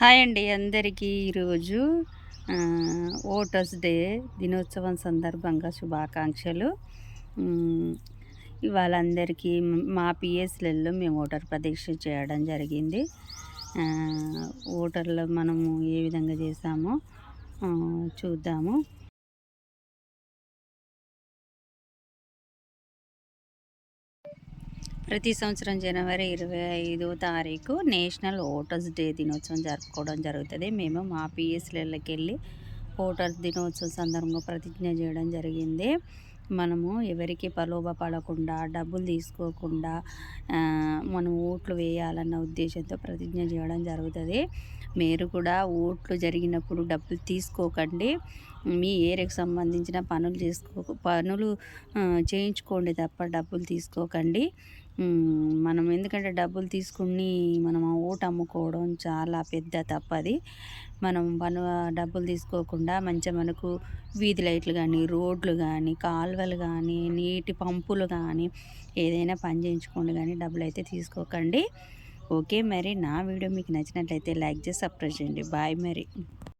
Hi అండి అందరికీ ఈరోజు ఓటర్స్ డే దినోత్సవం సందర్భంగా శుభాకాంక్షలు. ఇవాళ అందరికీ మా పిఎస్లలో మేము ఓటర్ ప్రదీక్ష చేయడం జరిగింది. ఓటర్లో మనము ఏ విధంగా చేసామో చూద్దాము. ప్రతి సంవత్సరం జనవరి ఇరవై ఐదో తారీఖు నేషనల్ ఓటర్స్ డే దినోత్సవం జరుపుకోవడం జరుగుతుంది. మేము మా పిఎస్లకి వెళ్ళి ఓటర్స్ దినోత్సవం సందర్భంగా ప్రతిజ్ఞ చేయడం జరిగింది. మనము ఎవరికి పలోభపడకుండా డబ్బులు తీసుకోకుండా మనం ఓట్లు వేయాలన్న ఉద్దేశంతో ప్రతిజ్ఞ చేయడం జరుగుతుంది. మీరు కూడా ఓట్లు జరిగినప్పుడు డబ్బులు తీసుకోకండి. మీ ఏరియాకి సంబంధించిన పనులు చేసుకో పనులు చేయించుకోండి తప్ప డబ్బులు తీసుకోకండి. మనం ఎందుకంటే డబ్బులు తీసుకుని మనం ఆ ఓటు అమ్ముకోవడం చాలా పెద్ద తప్పది. మనం పను డబ్బులు తీసుకోకుండా మంచిగా మనకు వీధి లైట్లు కానీ రోడ్లు కానీ కాలువలు కానీ నీటి పంపులు కానీ ఏదైనా పని చేయించుకోండి కానీ డబ్బులు అయితే తీసుకోకండి. ఓకే మరి నా వీడియో మీకు నచ్చినట్లయితే లైక్ చేసి సబ్స్క్రైబ్ చేయండి. బాయ్ మరి.